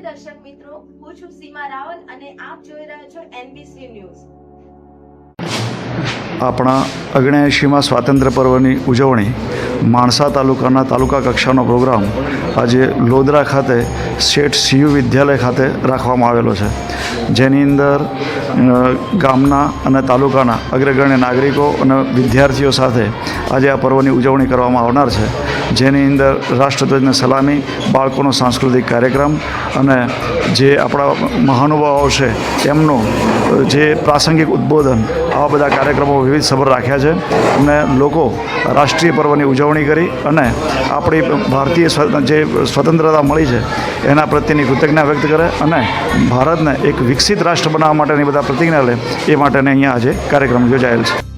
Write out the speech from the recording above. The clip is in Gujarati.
હું છું સીમા રાવલ અને આપ જોઈ રહ્યા છો એનબીસી ન્યૂઝ આપણા અગ્નેયસીમાં સ્વાતંત્ર્ય પર્વની ઉજવણી, માણસા તાલુકાના તાલુકા કક્ષાનો પ્રોગ્રામ આજે લોદરા ખાતે શેઠ સીયુ વિદ્યાલય ખાતે રાખવામાં આવેલો છે. જેની અંદર ગામના અને તાલુકાના અગ્રગણ્ય નાગરિકો અને વિદ્યાર્થીઓ સાથે આજે આ પર્વની ઉજવણી કરવામાં આવનાર છે. જેની અંદર રાષ્ટ્રધ્વજને સલામી, બાળકોનો સાંસ્કૃતિક કાર્યક્રમ અને જે આપણા મહાનુભાવો છે, એમનું જે પ્રાસંગિક ઉદ્બોધન, આવા બધા કાર્યક્રમો વિવિધ સભર રાખ્યા છે. અને લોકો રાષ્ટ્રીય પર્વની ઉજવણી કરી અને આપણી ભારતીય જે સ્વતંત્રતા મળી છે, એના પ્રત્યેની કૃતજ્ઞતા વ્યક્ત કરે અને ભારતને એક વિકસિત રાષ્ટ્ર બનાવવા માટેની બધા પ્રતિજ્ઞા લે એ માટેને અહીંયા આજે કાર્યક્રમ યોજાયેલ છે.